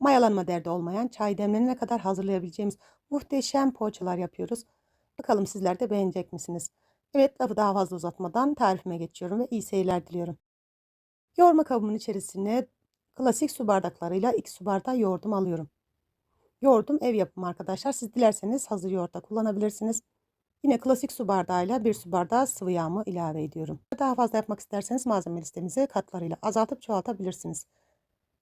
mayalanma derdi olmayan çay demlenene kadar hazırlayabileceğimiz muhteşem poğaçalar yapıyoruz. Bakalım sizler de beğenecek misiniz? Evet lafı daha fazla uzatmadan tarifime geçiyorum ve iyi seyirler diliyorum. Yoğurma kabımın içerisine klasik su bardaklarıyla 2 su bardağı yoğurdum alıyorum. Yoğurdum ev yapımı arkadaşlar. Siz dilerseniz hazır yoğurt da kullanabilirsiniz. Yine klasik su bardağıyla 1 su bardağı sıvı yağımı ilave ediyorum. Daha fazla yapmak isterseniz malzeme listemizi katlarıyla azaltıp çoğaltabilirsiniz.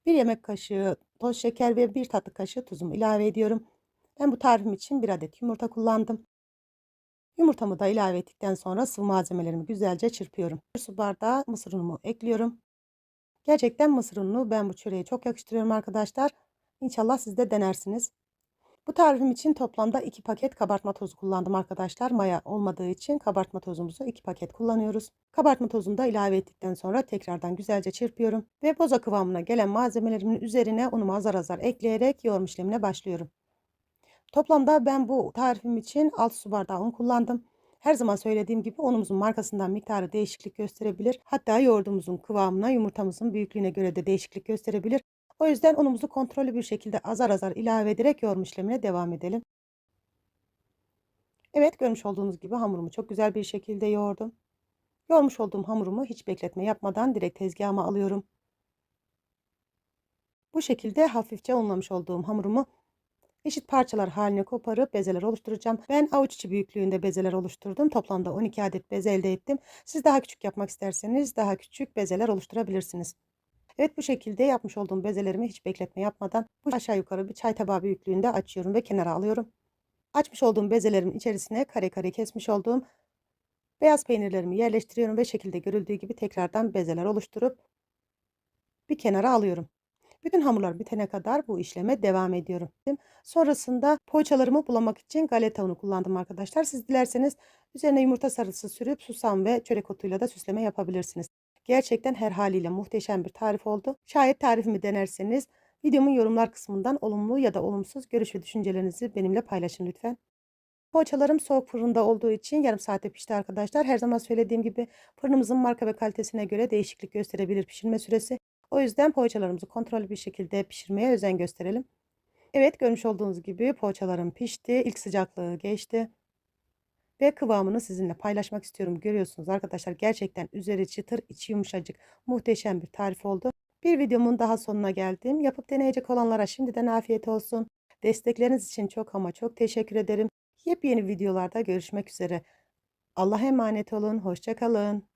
1 yemek kaşığı toz şeker ve 1 tatlı kaşığı tuzumu ilave ediyorum. Ben bu tarifim için 1 adet yumurta kullandım. Yumurtamı da ilave ettikten sonra sıvı malzemelerimi güzelce çırpıyorum. 1 su bardağı mısır unumu ekliyorum. Gerçekten mısır ununu ben bu çöreğe çok yakıştırıyorum arkadaşlar. İnşallah siz de denersiniz. Bu tarifim için toplamda 2 paket kabartma tozu kullandım arkadaşlar. Maya olmadığı için kabartma tozumuzu 2 paket kullanıyoruz. Kabartma tozunu da ilave ettikten sonra tekrardan güzelce çırpıyorum. Ve boza kıvamına gelen malzemelerimin üzerine unumu azar azar ekleyerek yoğurma işlemine başlıyorum. Toplamda ben bu tarifim için 6 su bardağı un kullandım. Her zaman söylediğim gibi unumuzun markasından miktarı değişiklik gösterebilir. Hatta yoğurdumuzun kıvamına, yumurtamızın büyüklüğüne göre de değişiklik gösterebilir. O yüzden unumuzu kontrollü bir şekilde azar azar ilave ederek yoğurma işlemine devam edelim. Evet görmüş olduğunuz gibi hamurumu çok güzel bir şekilde yoğurdum. Yoğurmuş olduğum hamurumu hiç bekletme yapmadan direkt tezgahıma alıyorum. Bu şekilde hafifçe unlamış olduğum hamurumu eşit parçalar haline koparıp bezeler oluşturacağım. Ben avuç içi büyüklüğünde bezeler oluşturdum. Toplamda 12 adet bez elde ettim. Siz daha küçük yapmak isterseniz daha küçük bezeler oluşturabilirsiniz. Evet bu şekilde yapmış olduğum bezelerimi hiç bekletme yapmadan bu aşağı yukarı bir çay tabağı büyüklüğünde açıyorum ve kenara alıyorum. Açmış olduğum bezelerimin içerisine kare kare kesmiş olduğum beyaz peynirlerimi yerleştiriyorum ve şekilde görüldüğü gibi tekrardan bezeler oluşturup bir kenara alıyorum. Bütün hamurlar bitene kadar bu işleme devam ediyorum. Sonrasında poğaçalarımı bulamak için galeta unu kullandım arkadaşlar. Siz dilerseniz üzerine yumurta sarısı sürüp susam ve çörek otuyla da süsleme yapabilirsiniz. Gerçekten her haliyle muhteşem bir tarif oldu. Şayet tarifimi denerseniz videomun yorumlar kısmından olumlu ya da olumsuz görüş ve düşüncelerinizi benimle paylaşın lütfen. Poğaçalarım soğuk fırında olduğu için yarım saate pişti arkadaşlar. Her zaman söylediğim gibi fırınımızın marka ve kalitesine göre değişiklik gösterebilir pişirme süresi. O yüzden poğaçalarımızı kontrollü bir şekilde pişirmeye özen gösterelim. Evet görmüş olduğunuz gibi poğaçalarım pişti. İlk sıcaklığı geçti. Ve kıvamını sizinle paylaşmak istiyorum. Görüyorsunuz arkadaşlar gerçekten üzeri çıtır içi yumuşacık muhteşem bir tarif oldu. Bir videomun daha sonuna geldim. Yapıp deneyecek olanlara şimdiden afiyet olsun. Destekleriniz için çok ama çok teşekkür ederim. Yepyeni videolarda görüşmek üzere. Allah'a emanet olun. Hoşçakalın.